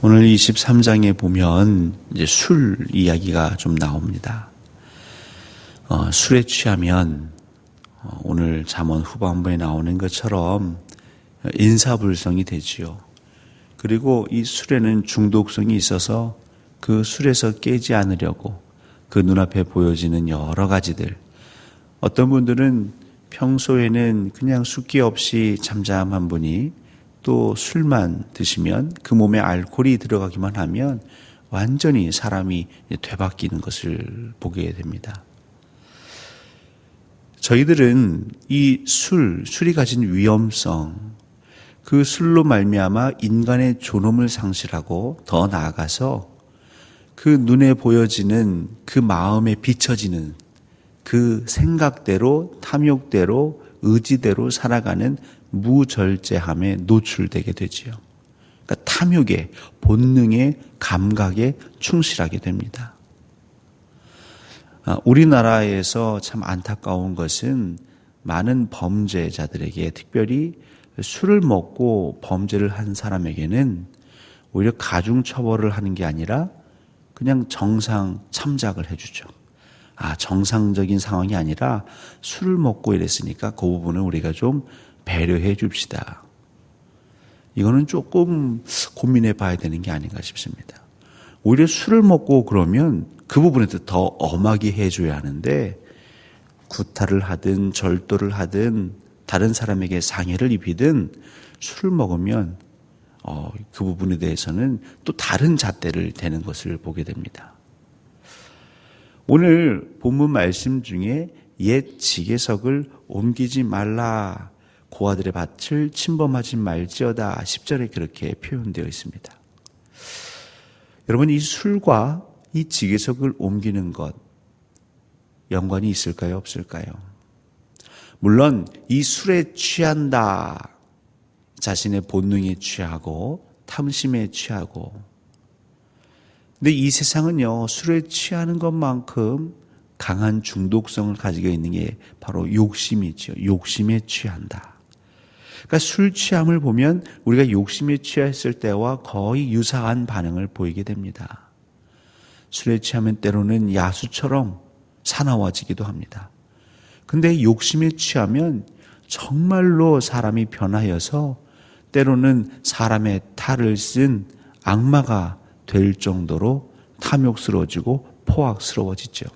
오늘 23장에 보면 이제 술 이야기가 좀 나옵니다. 어, 술에 취하면 어, 오늘 잠언 후반부에 나오는 것처럼 인사불성이 되지요. 그리고 이 술에는 중독성이 있어서 그 술에서 깨지 않으려고 그 눈앞에 보여지는 여러 가지들. 어떤 분들은 평소에는 그냥 숫기 없이 잠잠한 분이 또 술만 드시면 그 몸에 알코올이 들어가기만 하면 완전히 사람이 되바뀌는 것을 보게 됩니다. 저희들은 이 술, 술이 가진 위험성, 그 술로 말미암아 인간의 존엄을 상실하고 더 나아가서 그 눈에 보여지는 그 마음에 비춰지는 그 생각대로 탐욕대로 의지대로 살아가는 무절제함에 노출되게 되지요. 그러니까 탐욕에 본능에 감각에 충실하게 됩니다. 아, 우리나라에서 참 안타까운 것은 많은 범죄자들에게 특별히 술을 먹고 범죄를 한 사람에게는 오히려 가중 처벌을 하는 게 아니라 그냥 정상 참작을 해주죠. 아, 정상적인 상황이 아니라 술을 먹고 이랬으니까 그 부분을 우리가 좀 배려해 줍시다. 이거는 조금 고민해 봐야 되는 게 아닌가 싶습니다. 오히려 술을 먹고 그러면 그 부분에서 더 엄하게 해줘야 하는데 구타를 하든 절도를 하든 다른 사람에게 상해를 입히든 술을 먹으면 어, 그 부분에 대해서는 또 다른 잣대를 대는 것을 보게 됩니다. 오늘 본문 말씀 중에 옛 지게석을 옮기지 말라 고아들의 밭을 침범하지 말지어다 10절에 그렇게 표현되어 있습니다. 여러분 이 술과 이 지게석을 옮기는 것 연관이 있을까요? 없을까요? 물론 이 술에 취한다 자신의 본능에 취하고 탐심에 취하고 근데 이 세상은요 술에 취하는 것만큼 강한 중독성을 가지고 있는 게 바로 욕심이죠. 욕심에 취한다. 그러니까 술 취함을 보면 우리가 욕심에 취했을 때와 거의 유사한 반응을 보이게 됩니다. 술에 취하면 때로는 야수처럼 사나워지기도 합니다. 근데 욕심에 취하면 정말로 사람이 변하여서 때로는 사람의 탈을 쓴 악마가 될 정도로 탐욕스러워지고 포악스러워지죠.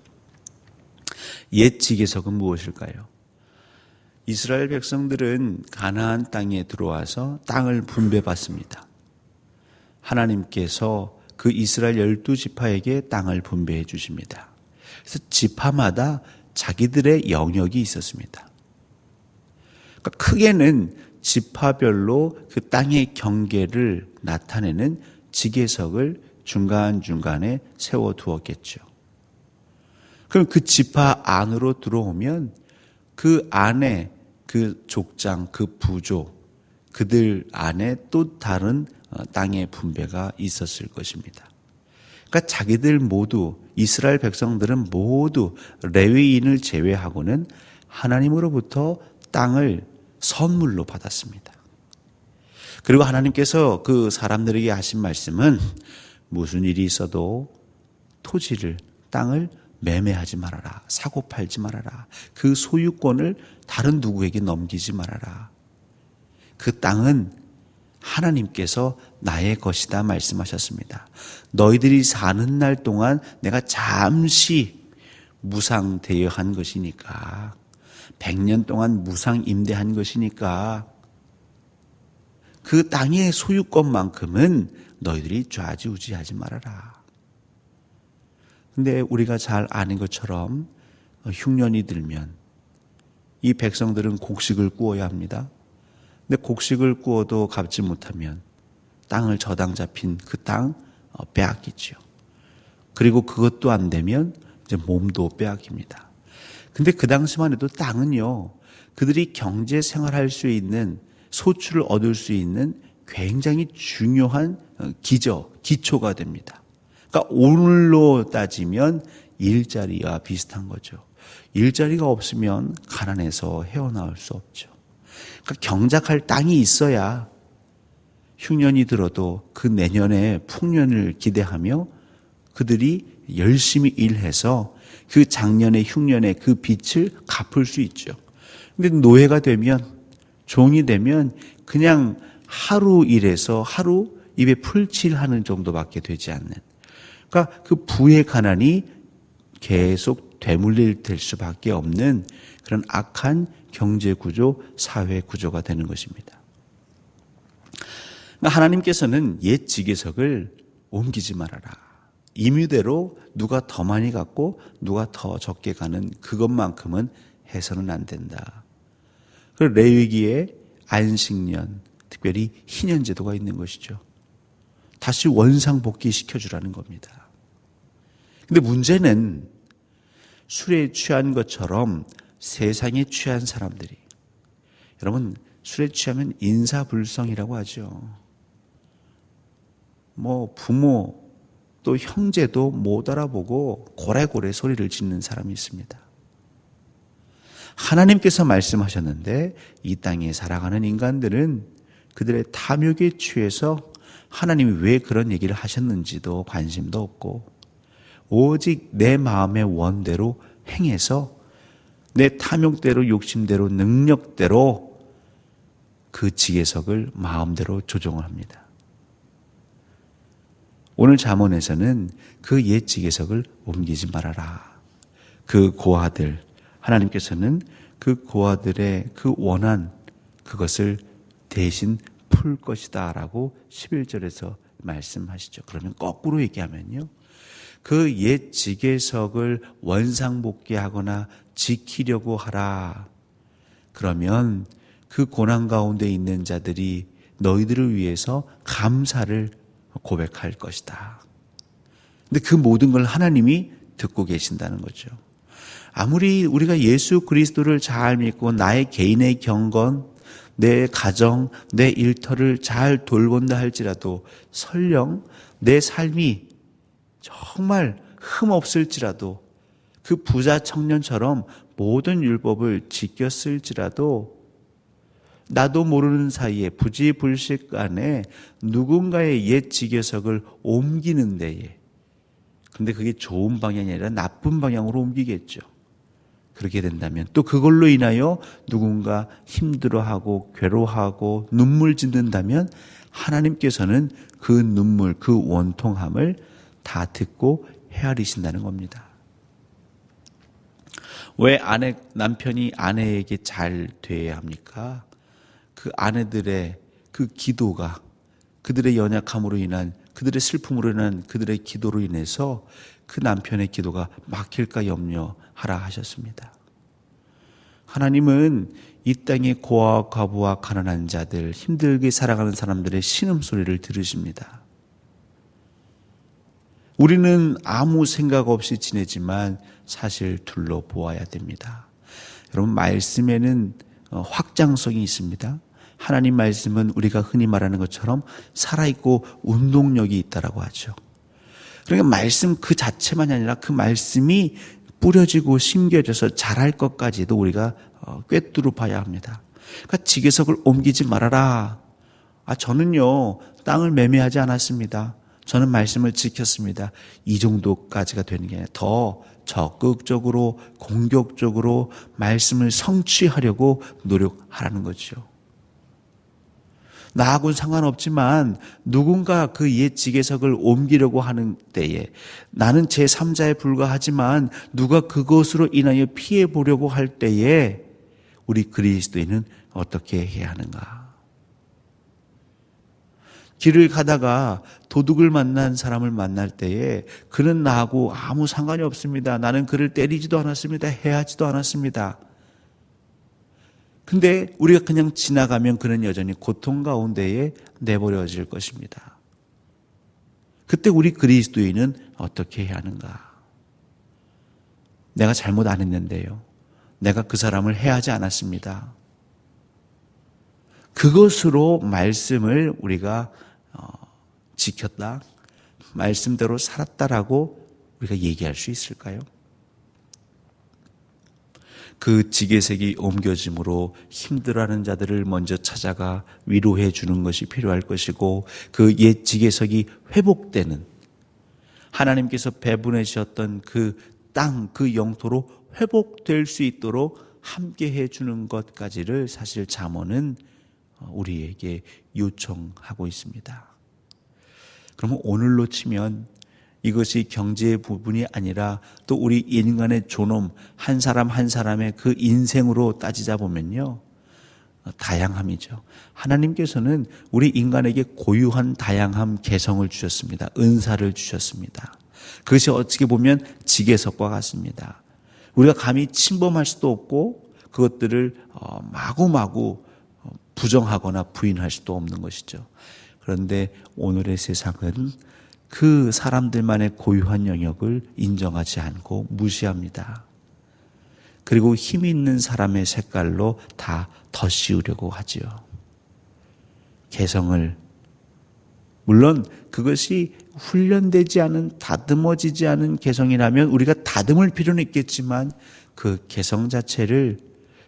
옛 지계석은 무엇일까요? 이스라엘 백성들은 가나안 땅에 들어와서 땅을 분배받습니다. 하나님께서 그 이스라엘 열두 지파에게 땅을 분배해 주십니다. 그래서 지파마다 자기들의 영역이 있었습니다. 그러니까 크게는 지파별로 그 땅의 경계를 나타내는 지계석을 중간중간에 세워 두었겠죠. 그럼 그 지파 안으로 들어오면 그 안에 그 족장, 그 부족, 그들 안에 또 다른 어, 땅의 분배가 있었을 것입니다. 그러니까 자기들 모두 이스라엘 백성들은 모두 레위인을 제외하고는 하나님으로부터 땅을 선물로 받았습니다. 그리고 하나님께서 그 사람들에게 하신 말씀은 무슨 일이 있어도 토지를 땅을 매매하지 말아라. 사고 팔지 말아라. 그 소유권을 다른 누구에게 넘기지 말아라. 그 땅은 하나님께서 나의 것이다 말씀하셨습니다. 너희들이 사는 날 동안 내가 잠시 무상 대여한 것이니까 100년 동안 무상 임대한 것이니까 그 땅의 소유권만큼은 너희들이 좌지우지하지 말아라. 근데 우리가 잘 아는 것처럼 흉년이 들면 이 백성들은 곡식을 구워야 합니다. 근데 곡식을 구워도 갚지 못하면 땅을 저당 잡힌 그땅 어, 빼앗기죠. 그리고 그것도 안 되면 이제 몸도 빼앗깁니다. 근데 그 당시만 해도 땅은요, 그들이 경제 생활할 수 있는 소출을 얻을 수 있는 굉장히 중요한 어, 기저, 기초가 됩니다. 그러니까 오늘로 따지면 일자리와 비슷한 거죠. 일자리가 없으면 가난해서 헤어나올 수 없죠. 그러니까 경작할 땅이 있어야 흉년이 들어도 그 내년에 풍년을 기대하며 그들이 열심히 일해서 그 작년의 흉년의 그 빚을 갚을 수 있죠. 근데 노예가 되면 종이 되면 그냥 하루 일해서 하루 입에 풀칠하는 정도밖에 되지 않는. 그러니까 그 부의 가난이 계속 되물릴 될 수밖에 없는 그런 악한 경제 구조, 사회 구조가 되는 것입니다. 그러니까 하나님께서는 옛 지계석을 옮기지 말아라. 임의대로 누가 더 많이 갖고 누가 더 적게 가는 그것만큼은 해서는 안 된다. 그 레위기에 안식년, 특별히 희년 제도가 있는 것이죠. 다시 원상복귀 시켜주라는 겁니다. 근데 문제는 술에 취한 것처럼 세상에 취한 사람들이 여러분 술에 취하면 인사불성이라고 하죠. 뭐 부모 또 형제도 못 알아보고 고래고래 소리를 짓는 사람이 있습니다. 하나님께서 말씀하셨는데 이 땅에 살아가는 인간들은 그들의 탐욕에 취해서 하나님이 왜 그런 얘기를 하셨는지도 관심도 없고 오직 내 마음의 원대로 행해서 내 탐욕대로 욕심대로 능력대로 그 지혜석을 마음대로 조정을 합니다. 오늘 잠언에서는 그 옛 지혜석을 옮기지 말아라. 그 고아들 하나님께서는 그 고아들의 그 원한 그것을 대신 풀 것이다라고 11절에서 말씀하시죠. 그러면 거꾸로 얘기하면요. 그 옛 지계석을 원상복귀하거나 지키려고 하라. 그러면 그 고난 가운데 있는 자들이 너희들을 위해서 감사를 고백할 것이다. 근데 그 모든 걸 하나님이 듣고 계신다는 거죠. 아무리 우리가 예수 그리스도를 잘 믿고 나의 개인의 경건, 내 가정, 내 일터를 잘 돌본다 할지라도 설령 내 삶이 정말 흠 없을지라도 그 부자 청년처럼 모든 율법을 지켰을지라도 나도 모르는 사이에 부지불식간에 누군가의 옛 지교석을 옮기는 데에 근데 그게 좋은 방향이 아니라 나쁜 방향으로 옮기겠죠. 그렇게 된다면 또 그걸로 인하여 누군가 힘들어하고 괴로워하고 눈물 짓는다면 하나님께서는 그 눈물, 그 원통함을 다 듣고 헤아리신다는 겁니다. 왜 아내, 남편이 아내에게 잘 돼야 합니까? 그 아내들의 그 기도가 그들의 연약함으로 인한 그들의 슬픔으로 인한 그들의 기도로 인해서 그 남편의 기도가 막힐까 염려하라 하셨습니다. 하나님은 이 땅의 고아와 과부와 가난한 자들, 힘들게 살아가는 사람들의 신음소리를 들으십니다. 우리는 아무 생각 없이 지내지만 사실 둘러보아야 됩니다. 여러분, 말씀에는 어, 확장성이 있습니다. 하나님 말씀은 우리가 흔히 말하는 것처럼 살아있고 운동력이 있다라고 하죠. 그러니까 말씀 그 자체만이 아니라 그 말씀이 뿌려지고 심겨져서 자랄 것까지도 우리가 어, 꿰뚫어 봐야 합니다. 그러니까 지계석을 옮기지 말아라. 아, 저는요, 땅을 매매하지 않았습니다. 저는 말씀을 지켰습니다. 이 정도까지가 되는 게 아니라 더 적극적으로, 공격적으로 말씀을 성취하려고 노력하라는 거죠. 나하고는 상관없지만 누군가 그 옛 지계석을 옮기려고 하는 때에 나는 제3자에 불과하지만 누가 그것으로 인하여 피해 보려고 할 때에 우리 그리스도인은 어떻게 해야 하는가? 길을 가다가 도둑을 만난 사람을 만날 때에 그는 나하고 아무 상관이 없습니다. 나는 그를 때리지도 않았습니다. 해하지도 않았습니다. 근데 우리가 그냥 지나가면 그는 여전히 고통 가운데에 내버려질 것입니다. 그때 우리 그리스도인은 어떻게 해야 하는가? 내가 잘못 안 했는데요. 내가 그 사람을 해하지 않았습니다. 그것으로 말씀을 우리가 어, 지켰다, 말씀대로 살았다라고 우리가 얘기할 수 있을까요? 그 지게색이 옮겨짐으로 힘들어하는 자들을 먼저 찾아가 위로해 주는 것이 필요할 것이고 그 옛 지게석이 회복되는 하나님께서 배분해 주셨던 그 땅, 그 영토로 회복될 수 있도록 함께 해 주는 것까지를 사실 잠언은 우리에게 요청하고 있습니다. 그러면 오늘로 치면 이것이 경제의 부분이 아니라 또 우리 인간의 존엄, 한 사람 한 사람의 그 인생으로 따지자 보면요. 다양함이죠. 하나님께서는 우리 인간에게 고유한 다양함 개성을 주셨습니다. 은사를 주셨습니다. 그것이 어떻게 보면 지게석과 같습니다. 우리가 감히 침범할 수도 없고 그것들을 어, 마구마구 어, 부정하거나 부인할 수도 없는 것이죠. 그런데 오늘의 세상은 그 사람들만의 고유한 영역을 인정하지 않고 무시합니다. 그리고 힘 있는 사람의 색깔로 다 덧씌우려고 하지요. 개성을 물론 그것이 훈련되지 않은 다듬어지지 않은 개성이라면 우리가 다듬을 필요는 있겠지만 그 개성 자체를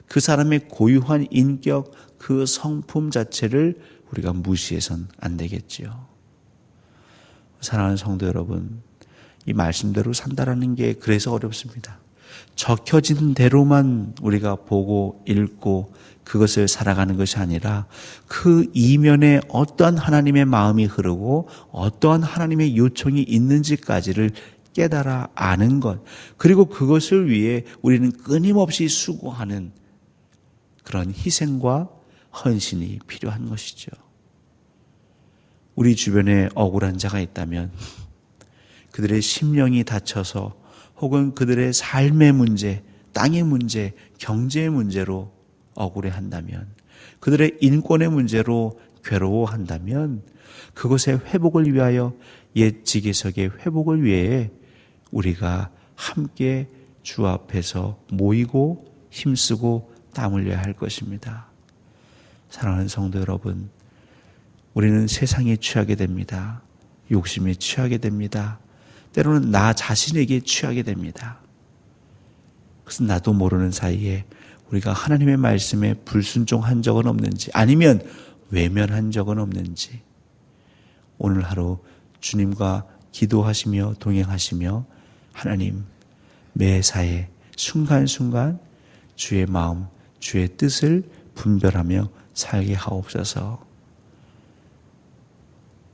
그 사람의 고유한 인격 그 성품 자체를 우리가 무시해선 안 되겠지요. 사랑하는 성도 여러분, 이 말씀대로 산다라는 게 그래서 어렵습니다. 적혀진 대로만 우리가 보고 읽고 그것을 살아가는 것이 아니라 그 이면에 어떠한 하나님의 마음이 흐르고 어떠한 하나님의 요청이 있는지까지를 깨달아 아는 것. 그리고 그것을 위해 우리는 끊임없이 수고하는 그런 희생과 헌신이 필요한 것이죠. 우리 주변에 억울한 자가 있다면 그들의 심령이 다쳐서 혹은 그들의 삶의 문제, 땅의 문제, 경제의 문제로 억울해 한다면 그들의 인권의 문제로 괴로워한다면 그것의 회복을 위하여 옛 지기석의 회복을 위해 우리가 함께 주 앞에서 모이고 힘쓰고 땀 흘려야 할 것입니다. 사랑하는 성도 여러분, 우리는 세상에 취하게 됩니다. 욕심에 취하게 됩니다. 때로는 나 자신에게 취하게 됩니다. 그래서 나도 모르는 사이에 우리가 하나님의 말씀에 불순종한 적은 없는지 아니면 외면한 적은 없는지 오늘 하루 주님과 기도하시며 동행하시며 하나님 매사에 순간순간 주의 마음, 주의 뜻을 분별하며 살게 하옵소서.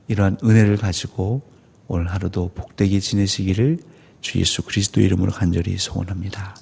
이러한 은혜를 가지고 오늘 하루도 복되게 지내시기를 주 예수 그리스도 이름으로 간절히 소원합니다.